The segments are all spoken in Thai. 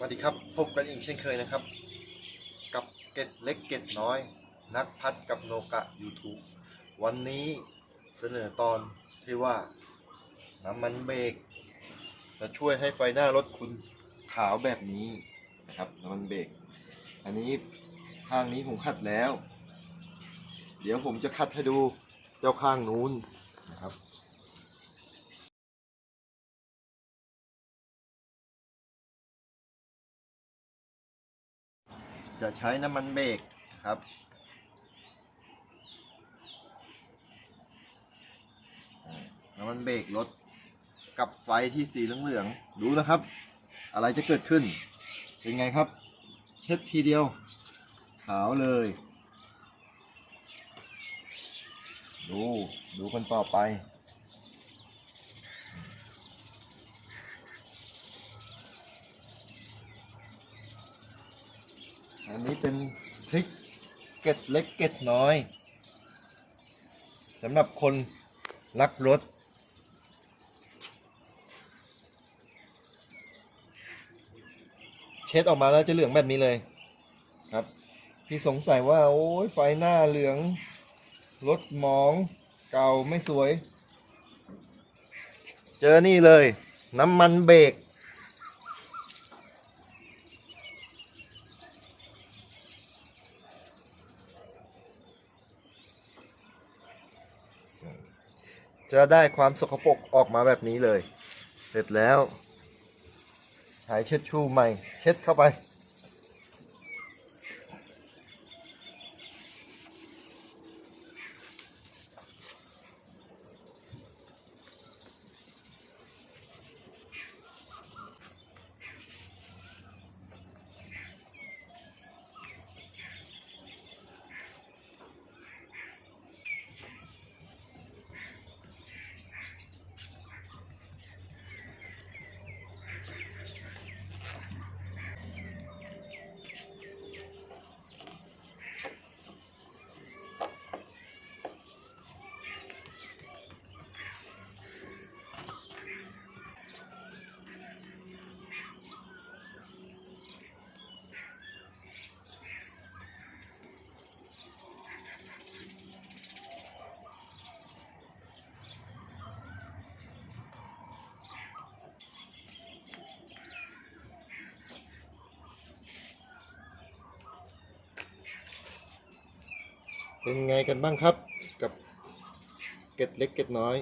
สวัสดีครับ พบกันอีกเช่นเคยนะครับ กับเกตเล็กเกตน้อย นักพัดกับโนกะ YouTube วันนี้เสนอตอนที่ว่า น้ำมันเบรกจะช่วยให้ไฟหน้ารถคุณขาวแบบนี้นะครับน้ำมันเบรกอันนี้ข้างนี้ผมขัดแล้ว เดี๋ยวผมจะขัดให้ดูเจ้าข้างนู้นนะครับ จะใช้น้ำมันเบรกครับ น้ำมันเบรกรถกับไฟที่สีเหลืองๆดูนะครับ อะไรจะเกิดขึ้น เป็นไงครับ เช็ดทีเดียว ขาวเลย ดู ดูกันต่อไป อันนี้เป็นทริคเก็ดเล็กเก็ดน้อยสำหรับคนรักรถเช็ดออกมาแล้วจะเหลืองแบบนี้เลยครับ ที่สงสัยว่า โอ้ยไฟหน้าเหลืองรถมอง เก่าไม่สวย เจอนี่เลย น้ำมันเบรก จะได้ความสกปรกออกมาแบบนี้เลย เสร็จแล้วหายเช็ดชูใหม่ เช็ดเข้าไป เป็นไงกันบ้างครับกับเก็ดเล็กเก็ดน้อย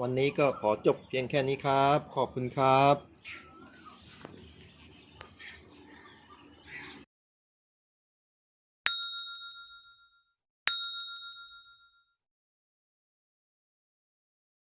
วันนี้ก็ขอจบเพียงแค่นี้ครับ ขอบคุณครับ